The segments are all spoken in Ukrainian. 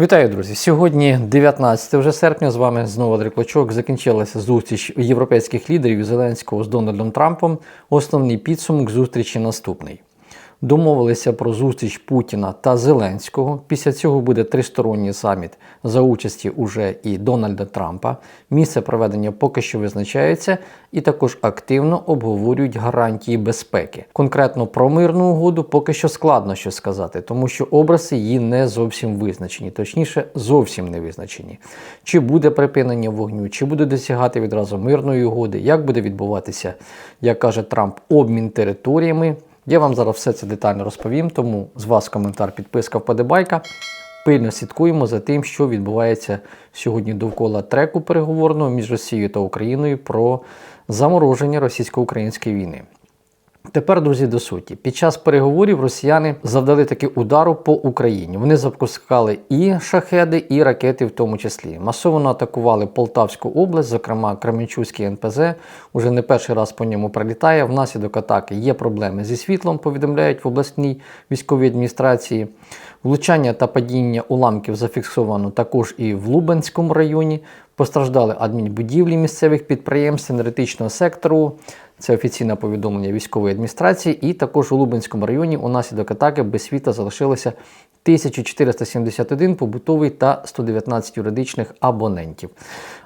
Вітаю, друзі! Сьогодні 19 вже серпня. З вами знову Андрій Клочок. Закінчилася зустріч європейських лідерів Зеленського з Дональдом Трампом. Основний підсумок зустрічі наступний. Домовилися про зустріч Путіна та Зеленського. Після цього буде тристоронній саміт за участі уже і Дональда Трампа. Місце проведення поки що визначається, і також активно обговорюють гарантії безпеки. Конкретно про мирну угоду поки що складно що сказати, тому що образи її не зовсім визначені, точніше, зовсім не визначені. Чи буде припинення вогню, чи буде досягати відразу мирної угоди, як буде відбуватися, як каже Трамп, обмін територіями. Я вам зараз все це детально розповім, тому з вас коментар, підписка, вподобайка. Пильно слідкуємо за тим, що відбувається сьогодні довкола треку переговорного між Росією та Україною про замороження російсько-української війни. Тепер, друзі, до суті. Під час переговорів росіяни завдали таки удару по Україні. Вони запускали і шахеди, і ракети, в тому числі. Масово атакували Полтавську область, зокрема Кременчуцький НПЗ. Уже не перший раз по ньому прилітає. Внаслідок атаки є проблеми зі світлом, повідомляють в обласній військовій адміністрації. Влучання та падіння уламків зафіксовано також і в Лубенському районі. Постраждали адмінбудівлі місцевих підприємств енергетичного сектору. Це офіційне повідомлення військової адміністрації. І також у Лубенському районі унаслідок атаки без світла залишилося 1471 побутовий та 119 юридичних абонентів.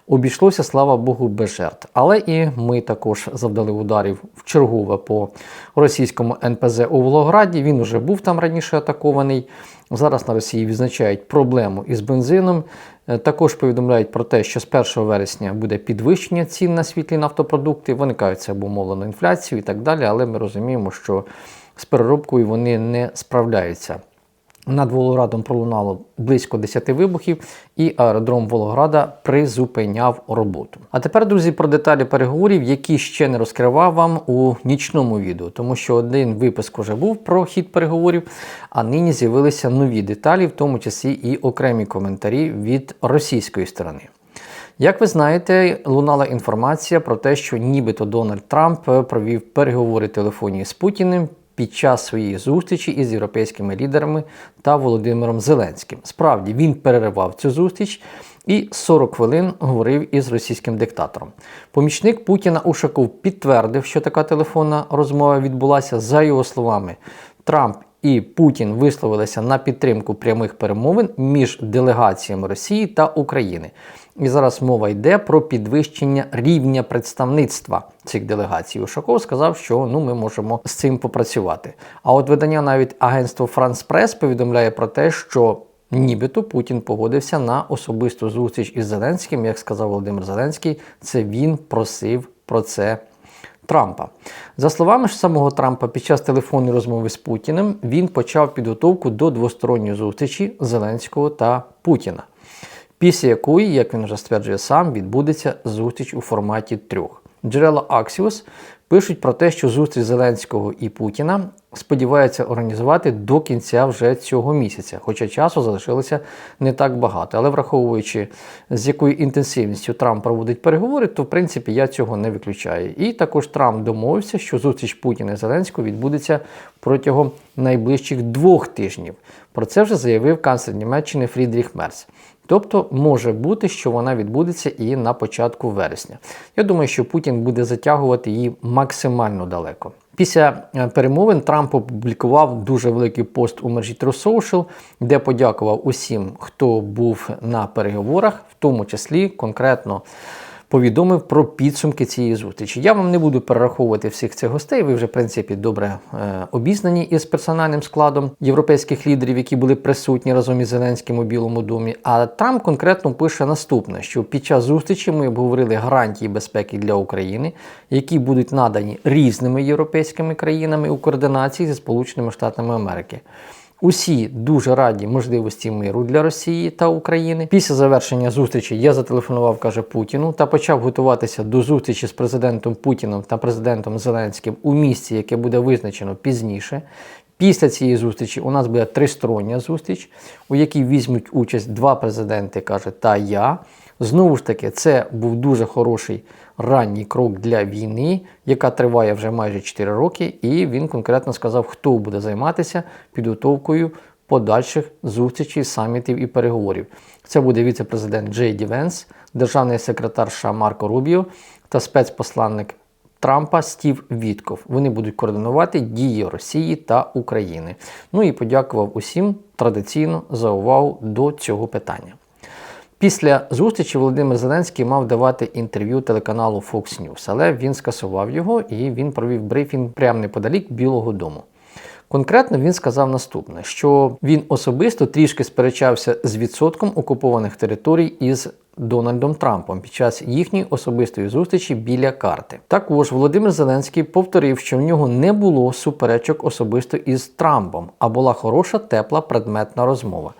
Обійшлося, слава Богу, без жертв. Але і ми також завдали ударів в чергове по російському НПЗ у Волгограді. Він уже був там раніше атакований. Зараз на Росії відзначають проблему із бензином. Е, Також повідомляють про те, що з 1 вересня буде підвищення цін на світлі нафтопродукти. Виникають це обумовлено інфляцією і так далі. Але ми розуміємо, що з переробкою вони не справляються. Над Волгоградом пролунало близько 10 вибухів, і аеродром Волгограда призупиняв роботу. А тепер, друзі, про деталі переговорів, які ще не розкривав вам у нічному відео, тому що один випуск вже був про хід переговорів, а нині з'явилися нові деталі, в тому числі і окремі коментарі від російської сторони. Як ви знаєте, лунала інформація про те, що нібито Дональд Трамп провів переговори телефонні з Путіним під час своєї зустрічі із європейськими лідерами та Володимиром Зеленським. Справді він переривав цю зустріч і 40 хвилин говорив із російським диктатором. Помічник Путіна Ушаков підтвердив, що така телефонна розмова відбулася за його словами. Трамп і Путін висловилися на підтримку прямих перемовин між делегаціями Росії та України. І зараз мова йде про підвищення рівня представництва цих делегацій. Ушаков сказав, що ну ми можемо з цим попрацювати. А от видання навіть агентство France Press повідомляє про те, що нібито Путін погодився на особисту зустріч із Зеленським. Як сказав Володимир Зеленський, це він просив про це. Трампа. За словами ж самого Трампа, під час телефонної розмови з Путіним він почав підготовку до двосторонньої зустрічі Зеленського та Путіна, після якої, як він вже стверджує сам, відбудеться зустріч у форматі трьох. Джерела Axios пишуть про те, що зустріч Зеленського і Путіна сподіваються організувати до кінця вже цього місяця, хоча часу залишилося не так багато. Але враховуючи, з якою інтенсивністю Трамп проводить переговори, то в принципі я цього не виключаю. І також Трамп домовився, що зустріч Путіна і Зеленського відбудеться протягом найближчих двох тижнів. Про це вже заявив канцлер Німеччини Фрідріх Мерц. Тобто може бути, що вона відбудеться і на початку вересня. Я думаю, що Путін буде затягувати її далеко. Після е, перемовин Трамп опублікував дуже великий пост у мережі True Social, де подякував усім, хто був на переговорах, в тому числі конкретно повідомив про підсумки цієї зустрічі. Я вам не буду перераховувати всіх цих гостей. Ви вже, в принципі, добре е, обізнані із персональним складом європейських лідерів, які були присутні разом із Зеленським у Білому домі. А там конкретно пише наступне: що під час зустрічі ми обговорили гарантії безпеки для України, які будуть надані різними європейськими країнами у координації зі Сполученими Штатами Америки. Усі дуже раді можливості миру для Росії та України. Після завершення зустрічі я зателефонував, каже Путіну, та почав готуватися до зустрічі з президентом Путіном та президентом Зеленським у місці, яке буде визначено пізніше. Після цієї зустрічі у нас буде тристороння зустріч, у якій візьмуть участь два президенти, каже, та я. Знову ж таки, це був дуже хороший ранній крок для війни, яка триває вже майже 4 роки, і він конкретно сказав, хто буде займатися підготовкою подальших зустрічей, самітів і переговорів. Це буде віце-президент Джей Ді Венс, державний секретар США Марко Рубіо та спецпосланник Трампа Стів Вітков. Вони будуть координувати дії Росії та України. Ну і подякував усім традиційно за увагу до цього питання. Після зустрічі Володимир Зеленський мав давати інтерв'ю телеканалу Fox News, але він скасував його і він провів брифінг прямо неподалік Білого Дому. Конкретно він сказав наступне: що він особисто трішки сперечався з відсотком окупованих територій із Дональдом Трампом під час їхньої особистої зустрічі біля карти. Також Володимир Зеленський повторив, що в нього не було суперечок особисто із Трампом, а була хороша, тепла предметна розмова.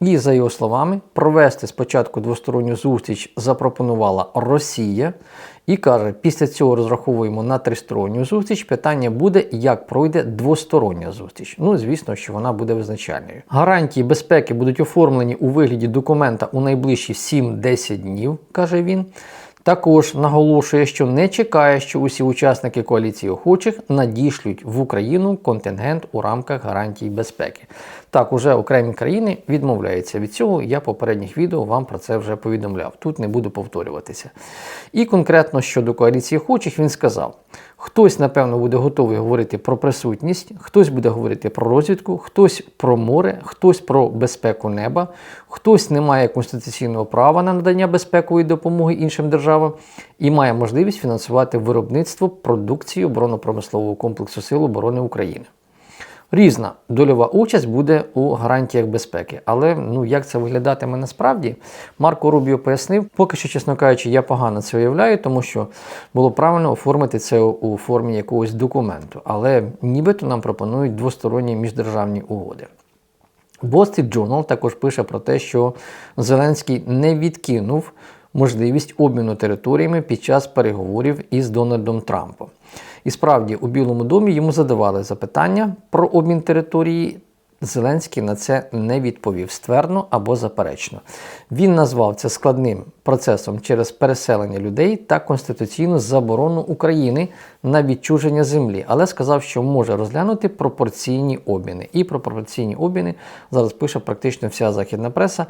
І, за його словами, провести спочатку двосторонню зустріч запропонувала Росія. І каже, після цього розраховуємо на тристоронню зустріч. Питання буде, як пройде двостороння зустріч. Ну, звісно, що вона буде визначальною. Гарантії безпеки будуть оформлені у вигляді документа у найближчі 7-10 днів, каже він. Також наголошує, що не чекає, що усі учасники коаліції охочих надішлють в Україну контингент у рамках гарантій безпеки. Так, уже окремі країни відмовляються від цього. Я попередніх відео вам про це вже повідомляв. Тут не буду повторюватися. І конкретно щодо коаліції охочих, він сказав: хтось, напевно, буде готовий говорити про присутність, хтось буде говорити про розвідку, хтось про море, хтось про безпеку неба, хтось не має конституційного права на надання безпекової допомоги іншим державам і має можливість фінансувати виробництво продукції оборонно-промислового комплексу Сил оборони України. Різна дольова участь буде у гарантіях безпеки. Але ну як це виглядатиме насправді, Марко Рубіо пояснив, поки що, чесно кажучи, я погано це уявляю, тому що було правильно оформити це у формі якогось документу. Але нібито нам пропонують двосторонні міждержавні угоди. Street Journal також пише про те, що Зеленський не відкинув можливість обміну територіями під час переговорів із Дональдом Трампом. І справді у Білому домі йому задавали запитання про обмін території. Зеленський на це не відповів ствердно або заперечно. Він назвав це складним процесом через переселення людей та конституційну заборону України на відчуження землі, але сказав, що може розглянути пропорційні обміни. І про пропорційні обміни зараз пише практично вся західна преса.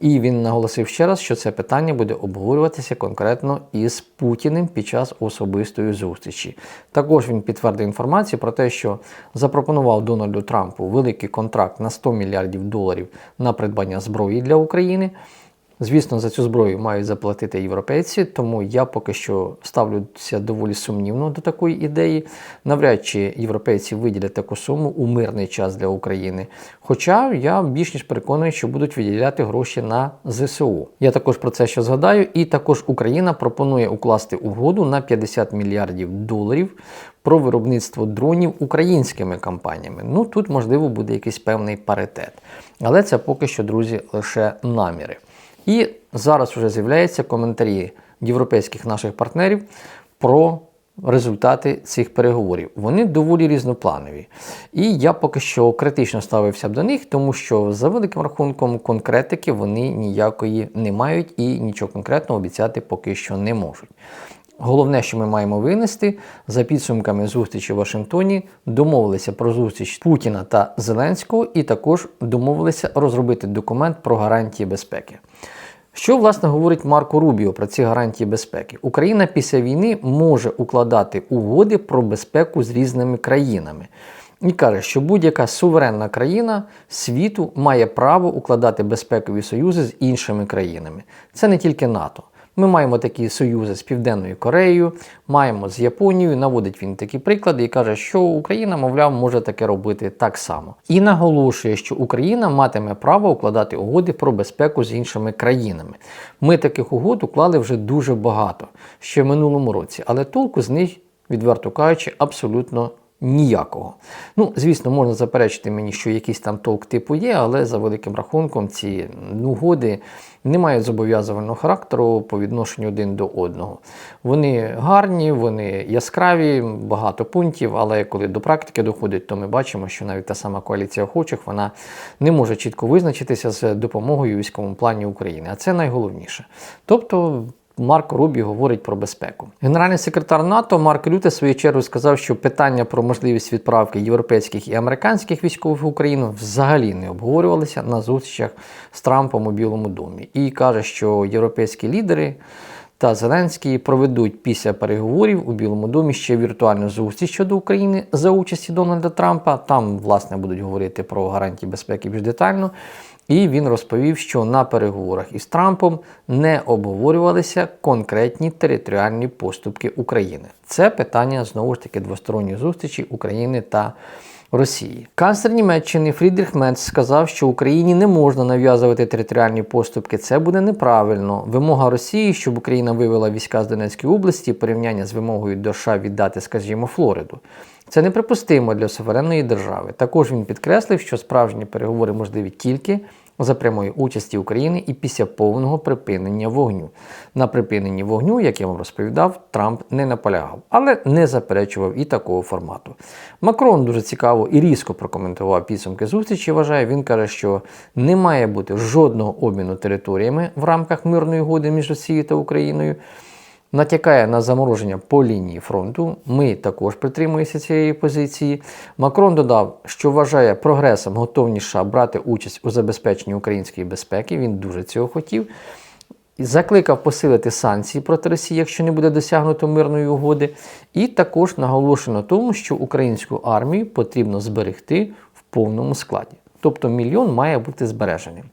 І він наголосив ще раз, що це питання буде обговорюватися конкретно із Путіним під час особистої зустрічі. Також він підтвердив інформацію про те, що запропонував Дональду Трампу великий контракт на 100 мільярдів доларів на придбання зброї для України. Звісно, за цю зброю мають заплатити європейці, тому я поки що ставлюся доволі сумнівно до такої ідеї. Навряд чи європейці виділять таку суму у мирний час для України. Хоча я більш ніж переконаний, що будуть виділяти гроші на ЗСУ. Я також про це ще згадаю, і також Україна пропонує укласти угоду на 50 мільярдів доларів. Про виробництво дронів українськими компаніями. Ну тут можливо буде якийсь певний паритет. Але це поки що, друзі, лише наміри. І зараз вже з'являються коментарі європейських наших партнерів про результати цих переговорів. Вони доволі різнопланові. І я поки що критично ставився б до них, тому що за великим рахунком конкретики вони ніякої не мають і нічого конкретного обіцяти поки що не можуть. Головне, що ми маємо винести за підсумками зустрічі в Вашингтоні, домовилися про зустріч Путіна та Зеленського, і також домовилися розробити документ про гарантії безпеки. Що власне говорить Марко Рубіо про ці гарантії безпеки? Україна після війни може укладати угоди про безпеку з різними країнами. І каже, що будь-яка суверенна країна світу має право укладати безпекові союзи з іншими країнами. Це не тільки НАТО. Ми маємо такі союзи з Південною Кореєю, маємо з Японією. Наводить він такі приклади і каже, що Україна, мовляв, може таке робити так само. І наголошує, що Україна матиме право укладати угоди про безпеку з іншими країнами. Ми таких угод уклали вже дуже багато ще в минулому році, але толку з них, відверто кажучи, абсолютно ніякого. Ну, звісно, можна заперечити мені, що якийсь там толк типу є, але за великим рахунком ці угоди не мають зобов'язувального характеру по відношенню один до одного. Вони гарні, вони яскраві, багато пунктів, але коли до практики доходить, то ми бачимо, що навіть та сама коаліція охочих вона не може чітко визначитися з допомогою військовому плані України. А це найголовніше. Тобто Марко Рубі говорить про безпеку. Генеральний секретар НАТО Марк Рюте в свою чергу сказав, що питання про можливість відправки європейських і американських військових в Україну взагалі не обговорювалися на зустрічах з Трампом у Білому домі. І каже, що європейські лідери та Зеленський проведуть після переговорів у Білому домі ще віртуальну зустріч щодо України за участі Дональда Трампа. Там, власне, будуть говорити про гарантії безпеки більш детально. І він розповів, що на переговорах із Трампом не обговорювалися конкретні територіальні поступки України. Це питання знову ж таки двосторонньої зустрічі України та Росії. Канцлер Німеччини Фрідріх Мерц сказав, що Україні не можна нав'язувати територіальні поступки. Це буде неправильно. Вимога Росії, щоб Україна вивела війська з Донецької області, порівняння з вимогою до США віддати, скажімо, Флориду. Це неприпустимо для суверенної держави. Також він підкреслив, що справжні переговори можливі тільки за прямої участі України і після повного припинення вогню. На припиненні вогню, як я вам розповідав, Трамп не наполягав, але не заперечував і такого формату. Макрон дуже цікаво і різко прокоментував підсумки зустрічі. Вважає, він каже, що не має бути жодного обміну територіями в рамках мирної угоди між Росією та Україною натякає на замороження по лінії фронту. Ми також притримуємося цієї позиції. Макрон додав, що вважає прогресом готовність брати участь у забезпеченні української безпеки. Він дуже цього хотів. Закликав посилити санкції проти Росії, якщо не буде досягнуто мирної угоди, і також наголошено на тому, що українську армію потрібно зберегти в повному складі. Тобто мільйон має бути збереженим.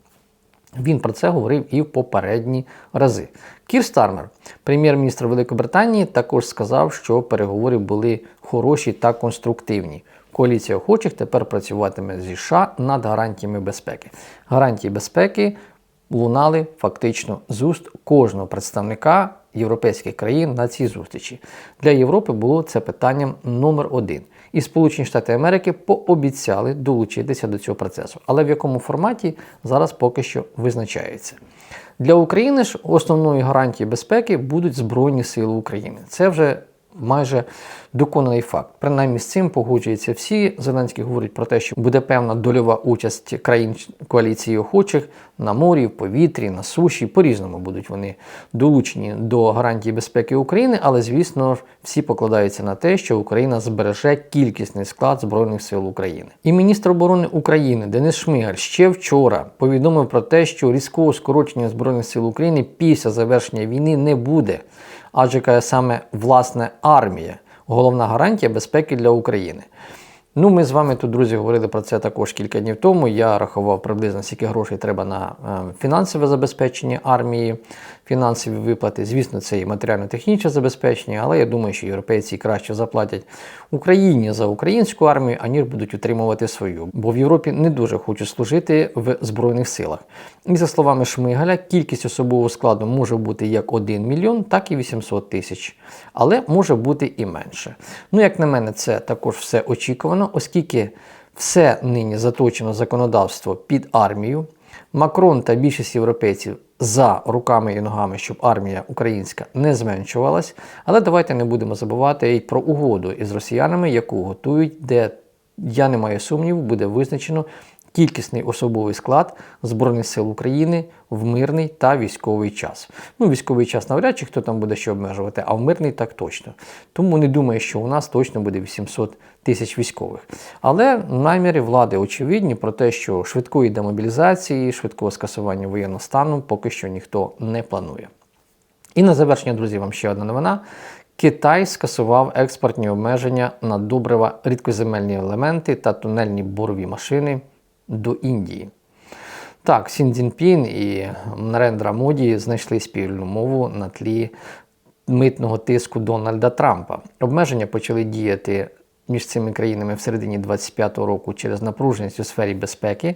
Він про це говорив і в попередні рази. Кір Стармер, прем'єр-міністр Великобританії, також сказав, що переговори були хороші та конструктивні. Коаліція охочих тепер працюватиме зі США над гарантіями безпеки. Гарантії безпеки лунали фактично з уст кожного представника європейських країн на цій зустрічі. Для Європи було це питанням номер один. І Сполучені Штати Америки пообіцяли долучитися до цього процесу. Але в якому форматі зараз поки що визначається. Для України ж основною гарантією безпеки будуть Збройні Сили України. Це вже майже доконаний факт. Принаймні з цим погоджуються всі. Зеленський говорить про те, що буде певна дольова участь країн коаліції охочих на морі, в повітрі, на суші. По-різному будуть вони долучені до гарантії безпеки України, але звісно ж всі покладаються на те, що Україна збереже кількісний склад Збройних сил України. І міністр оборони України Денис Шмигаль ще вчора повідомив про те, що різкого скорочення Збройних сил України після завершення війни не буде адже каже саме власне армія головна гарантія безпеки для України. Ну, ми з вами тут, друзі, говорили про це також кілька днів тому. Я рахував приблизно скільки грошей треба на е, фінансове забезпечення армії, фінансові виплати. Звісно, це і матеріально-технічне забезпечення, але я думаю, що європейці краще заплатять Україні за українську армію, аніж будуть утримувати свою. Бо в Європі не дуже хочуть служити в Збройних силах. І за словами Шмигаля, кількість особового складу може бути як 1 мільйон, так і 800 тисяч. Але може бути і менше. Ну, як на мене, це також все очікувано, оскільки все нині заточено законодавство під армію. Макрон та більшість європейців за руками і ногами, щоб армія українська не зменшувалась. Але давайте не будемо забувати і про угоду із росіянами, яку готують, де я не маю сумніву, буде визначено кількісний особовий склад Збройних сил України в мирний та військовий час. Ну, військовий час навряд чи хто там буде що обмежувати, а в мирний так точно. Тому не думаю, що у нас точно буде 800 тисяч військових. Але наміри влади очевидні про те, що швидкої демобілізації, швидкого скасування воєнного стану поки що ніхто не планує. І на завершення, друзі, вам ще одна новина. Китай скасував експортні обмеження на добрива, рідкоземельні елементи та тунельні борові машини до Індії. Так, Сін Цзіньпін і Нарендра Моді знайшли спільну мову на тлі митного тиску Дональда Трампа. Обмеження почали діяти між цими країнами в середині 2025 року через напруженість у сфері безпеки.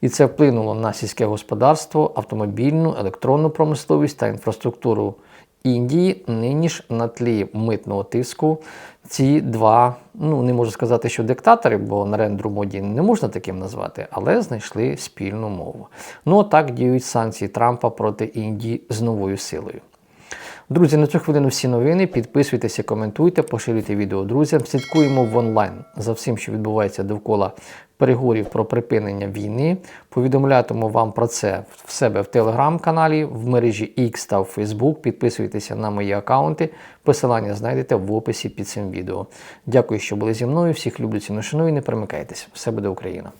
І це вплинуло на сільське господарство, автомобільну, електронну промисловість та інфраструктуру Індії. Нині ж на тлі митного тиску ці два, ну не можу сказати, що диктатори, бо Нарендру моді не можна таким назвати, але знайшли спільну мову. Ну так діють санкції Трампа проти Індії з новою силою. Друзі, на цю хвилину всі новини. Підписуйтеся, коментуйте, поширюйте відео друзям. Слідкуємо в онлайн за всім, що відбувається довкола переговорів про припинення війни. Повідомлятиму вам про це в себе в телеграм-каналі, в мережі X та в Facebook. Підписуйтеся на мої аккаунти. Посилання знайдете в описі під цим відео. Дякую, що були зі мною. Всіх люблю ціну шаную. Не перемикайтесь. Все буде Україна!